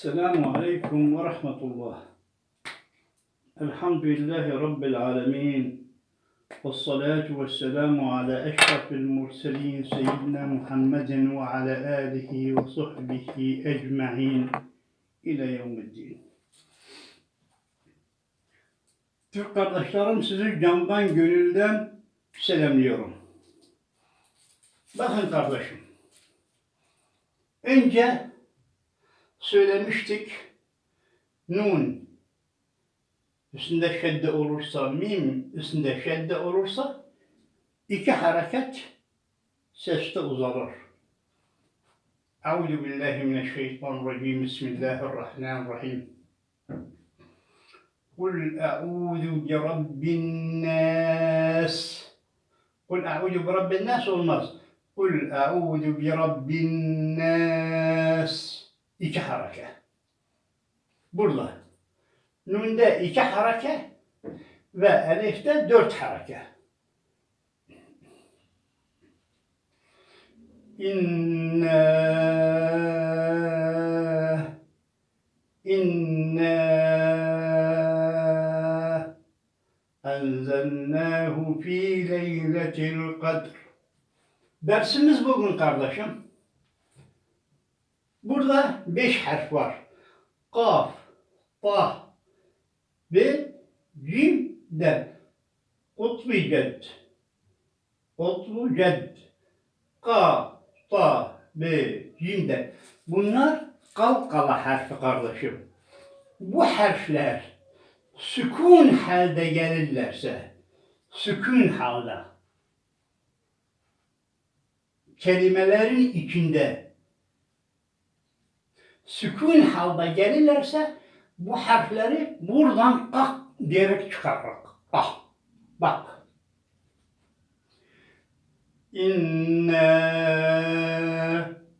السلام عليكم ورحمة الله الحمد لله رب العالمين والصلاة والسلام على أشرف المرسلين سيدنا محمد وعلى آله وصحبه أجمعين إلى يوم الدين Türk kardeşlerim sizi camdan gönülden selamlıyorum. Bakın kardeşim. Önce söylemiştik. Nun üstünde şedde olursa, mim üstünde şedde olursa iki hareket seste uzalır. Euzu billahi mineşşeytanirracim. Bismillahirrahmanirrahim. Kul a'udhu bi rabbin nas. Kul a'udhu bi rabbin nas olmaz. Kul a'udhu bi rabbin nas. İki hareket. Burada. Nun'de iki hareket ve elifte dört hareket. İnna inna enzelnahu fi leyletil kadr. Dersimiz bugün kardeşim. Burada beş harf var. Kaf, ta, ve cim, del. Kutbu cedd. Kutbu cedd. Ka, ta, be, cim, del. Bunlar kalkala harfi kardeşim. Bu harfler sükun halde gelirlerse, sükun halde, kelimelerin içinde sükun halde gelirlerse bu harfleri buradan kak diyerek çıkarırız. Bak, bak. İnna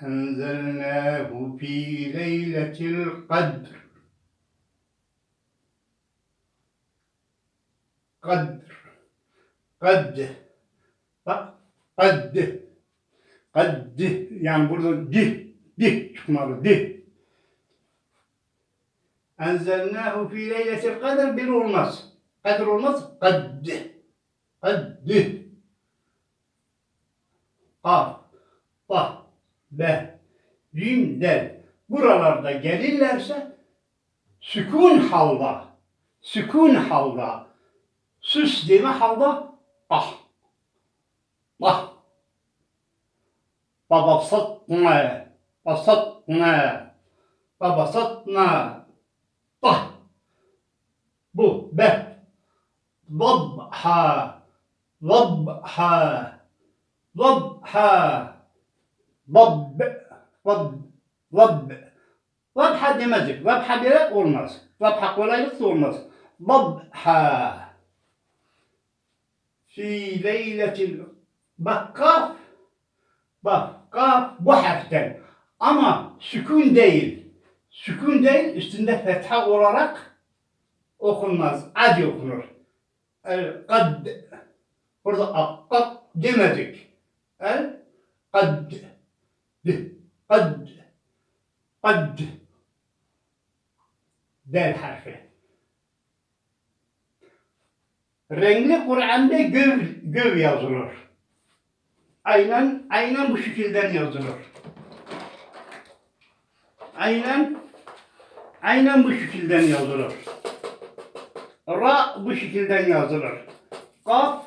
enzelnahu fi leyletil kadr. Kadr. Kadr. Bak. Kadr. Kadr. Yani burada di, di çıkmalı, di. Enzelnahu fi leyletil kadr bir olmaz. Kadr olmaz. Kadd. Kadd. Kaf. Bah. Be. Cim. Del. Buralarda gelirlerse sükun halda. Sükun halda. Süs deme halda. Ah. Ah. Babasatna. Basatna. Babasatna. Tah. Bu be. Dabha. Dabha. Dabha. Dab. Dab. Dab. Dabha demezdik. Dabha bile olmaz. Dabha kolaylıkla olmaz. Dabha. Fi leyletil. Bak kaf bu harften. Ama sükun değil. Sükun değil, üstünde fetha olarak okunmaz. Adi okunur. El kad. Burada akkak demedik. El kad. Kad. Kad. Del harfi. Renkli Kur'an'da göv, göv yazılır. Aynen, aynen bu şekilden yazılır. Aynen, aynen bu şekilden yazılır. Ra bu şekilden yazılır. Kaf,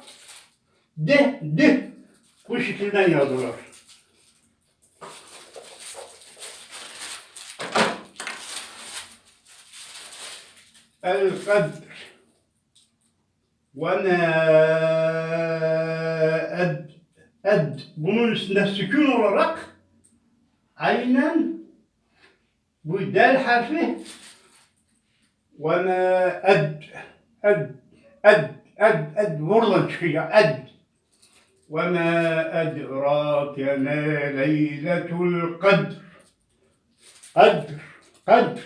de, de bu şekilden yazılır. El-Kadr ve ma ed, ed bunun üstünde sükun olarak aynen bu del harfi ve ma ed ed ed ed ed buradan çıkıyor ed ve ma edrake ma leyletul kadr kadr kadr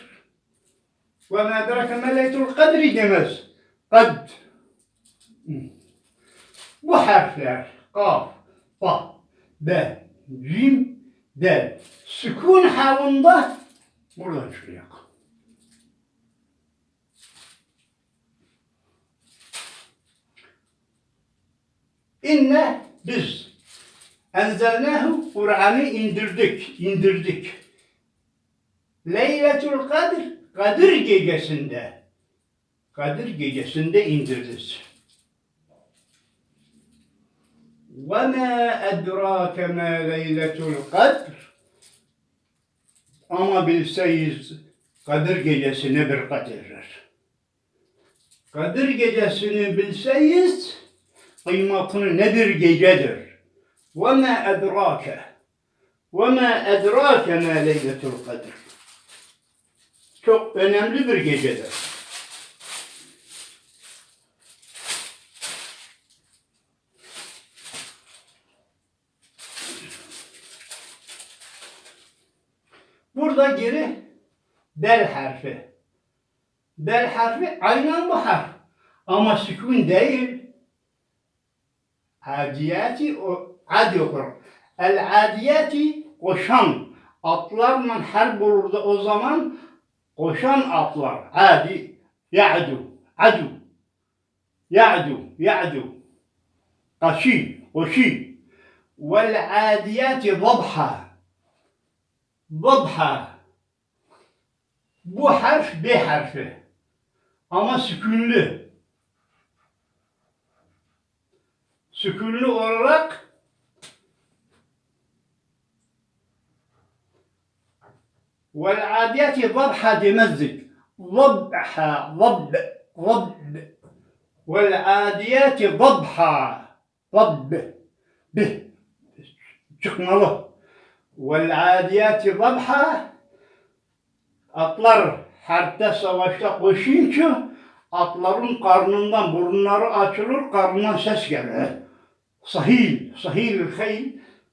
ve ma edrake ma leyletul kadri demez kadr bu harfler kaf, fa, be, cim, del. Sükun halinde Buradan şuraya. İnne biz enzelnehu Kur'an'ı indirdik, indirdik. Leyletul Kadir, Kadir gecesinde, Kadir gecesinde indirdik. وَمَا أَدْرَاكَ مَا لَيْلَةُ الْقَدْرِ ama bilseyiz Kadir Gecesi nedir kadirdir. Kadir Gecesini bilseyiz kıymatını nedir gecedir. Ve me edrake ve me edrake me leyletul kadir. Çok önemli bir gecedir. Burada geri del harfi. Del harfi aynen bu harf. Ama sükun değil. Adiyati o adi okur. El adiyati koşan atlarla harp olurdu o zaman koşan atlar. Adi ya'du adu ya'du ya'du kaşi koşi adiyati zabha Zabha. Bu harf B harfi. Ama sükünlü. Sükünlü olarak والعاديات ضبحة demezdik. ضبحة ضب ضب والعاديات ضبحة ضب به çıkmalı. وَالْعَادِيَاتِ ضَبْحًا Atlar harpte savaşta koşunca atların karnından burunları açılır, karnından ses gelir. Sahil, sahil hayl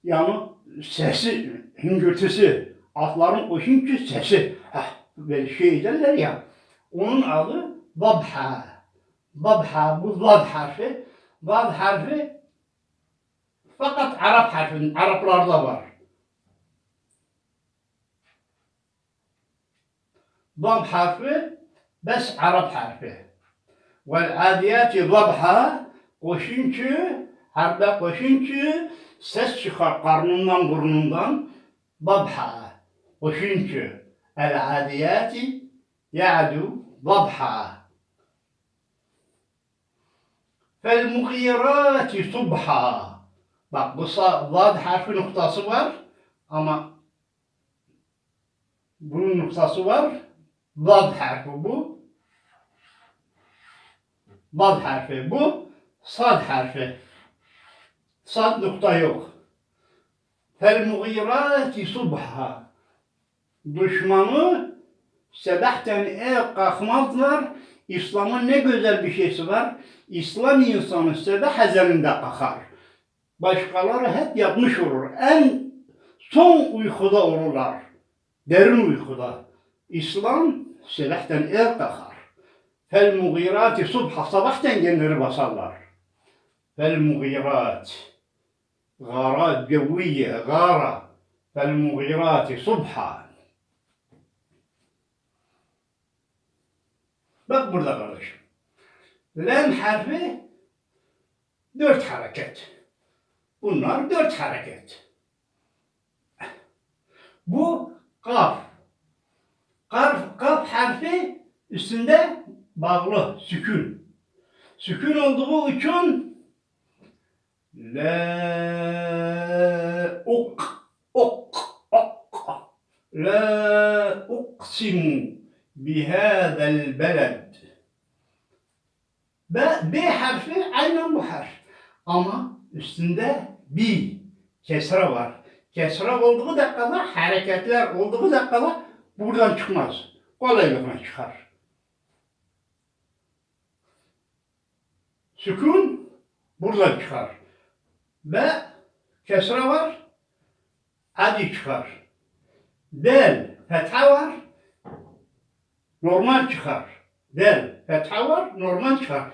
yani sesi, hüngürtüsü. Atların koşunca sesi. Heh, böyle şey derler ya. Onun adı Dabha. Dabha, bu Zad harfi. Zad harfi fakat Arap harfi, Araplarda var. ضم harfi bes Arap harfi. Vel adiyati zabha koşuncu, harbe koşuncu ses çıkar karnından burnundan zabha koşuncu. El adiyati ya'du zabha. Fel mughirati subha. Bak bu zad harfi noktası var ama bunun noktası var. Vad harfi bu. Vad harfi bu. Sad harfi. Sad nokta yok. Fel mughirati subha. Düşmanı sebahten eğer kalkmazlar. İslam'ın ne güzel bir şeysi var. İslam insanı sebah ezelinde kalkar. Başkaları hep yapmış olur. En son uykuda olurlar. Derin uykuda. İslam sebahten er kalkar. Fel mugirati subha sabahten genleri basarlar. Fel mugirat غارات جوية غارة فالمغيرات صبحا Bak burada kardeşim. Lem harfi dört hareket. Bunlar dört hareket. Bu üstünde bağlı, sükun. Sükun olduğu için la ok, ok, ok. La uksimu bihâzel beled. B, B harfi aynen bu harf. Ama üstünde bi, kesra var. Kesra olduğu dakikada, hareketler olduğu dakikada buradan çıkmaz. Kolaylıkla çıkar. Sükun buradan çıkar. Ve kesra var, adi çıkar. Del, fetha var, normal çıkar. Del, fetha var, normal çıkar.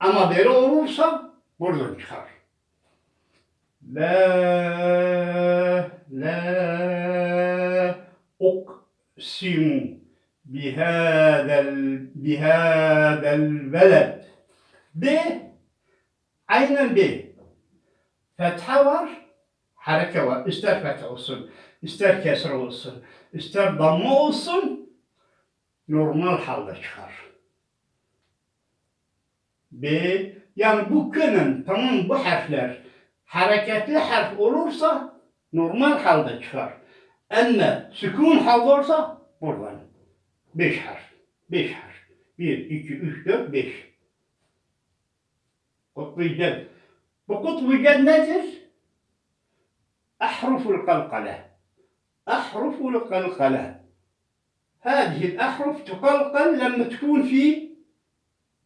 Ama böyle olursa buradan çıkar. La, la, uksimu bihâdel, bihâdel veled. B, aynen B. Fetha var, hareke var. İster fetha olsun, ister kesre olsun, ister damma olsun, normal halde çıkar. B, yani bu kının tamam bu harfler hareketli harf olursa normal halde çıkar. Ama sükun halde olursa buradan. Beş harf. Beş harf. Bir, iki, üç, dört, beş. Ced. Bu kutbu ced nedir? Ahruful kalkale. Ahruful kalkale. هذه الأحرف تقلقل لما تكون في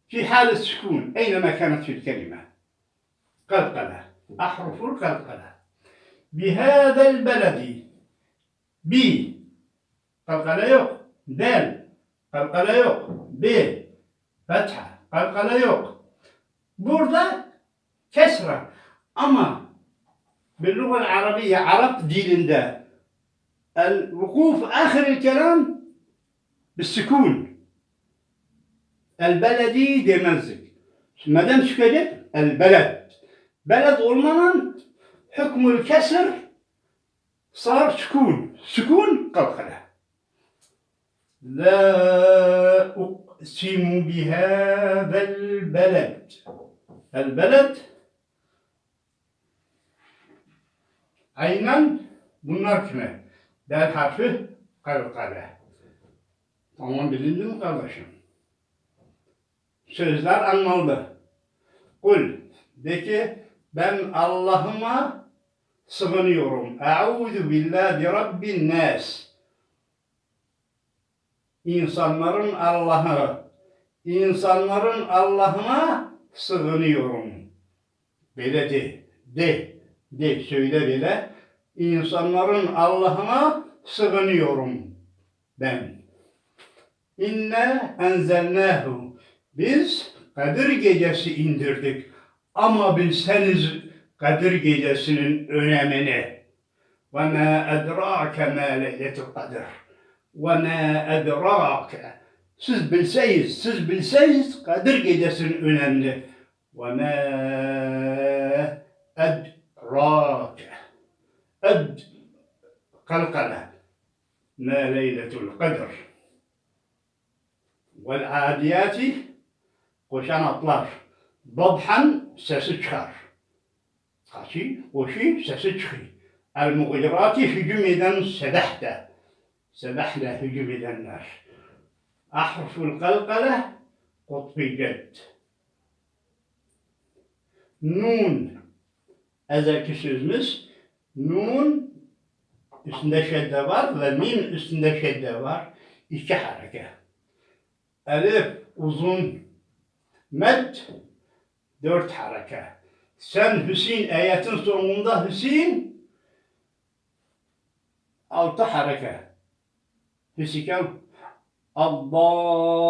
في حال السكون أينما كانت في الكلمة. قلقلة. أحرف القلقلة. بهذا البلد ب. قلقلة يوق. دال. قلقلة يوق. ب. فتحة. قلقلة يوق. Burada kesra ama باللغة العربية Arap dilinde الوقوف آخر الكلام بالسكون البلدي demezdik. Neden çıkacak? Beled. Beled olmadan hükmül kesir صار سكون سكون قلقلة لا أقسم بهذا البلد El beled aynen bunlar kime? Del harfi kalkale. Tamam bilindi mi kardeşim? Sözler anladı. Kul de ki ben Allah'ıma sığınıyorum. Euzu billahi rabbin nas. İnsanların Allah'ı. İnsanların Allah'ına sığınıyorum. Böyle de, de, de söyle bile. İnsanların Allah'ına sığınıyorum ben. İnne enzelnahu. Biz Kadir gecesi indirdik. Ama bilseniz Kadir gecesinin önemini. Ve ma edrake ma leyletul kadir. Ve. Siz bilseyiz, siz bilseyiz Kadir gecesinin önemli. Ve ma edrake. Ed kalkale. Ma leyletul kadir. Vel adiyati koşan atlar. Dabhan sesi çıkar. Kaçı, koşu sesi çıkıyor. El mugirati hücum eden sedehte. Sedehle hücum edenler. Kalkale kutbi cedd. Nun. Ezelki sözümüz nun üstünde şedde var ve mim üstünde şedde var. İki hareket. Elif uzun med dört hareket. Sen Hüseyin ayetin sonunda Hüseyin altı hareket. Hüsikan Addallin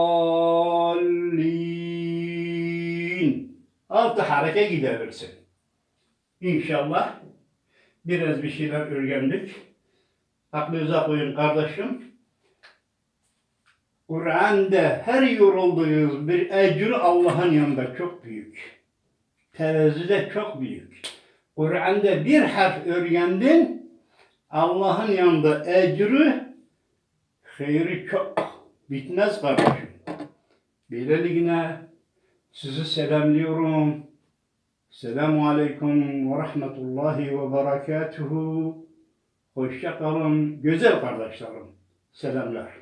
altı hareket gidebilirsin. İnşallah biraz bir şeyler öğrendik. Aklınıza koyun kardeşim. Kur'an'da her yorulduğunuz bir ecri Allah'ın yanında çok büyük. Terazide çok büyük. Kur'an'da bir harf öğrendin, Allah'ın yanında ecri, hayri çok. Bitmez kardeşim. Böylelikle sizi selamlıyorum. Selamun Aleyküm ve Rahmetullahi ve Berekatuhu. Hoşça güzel kardeşlerim. Selamlar.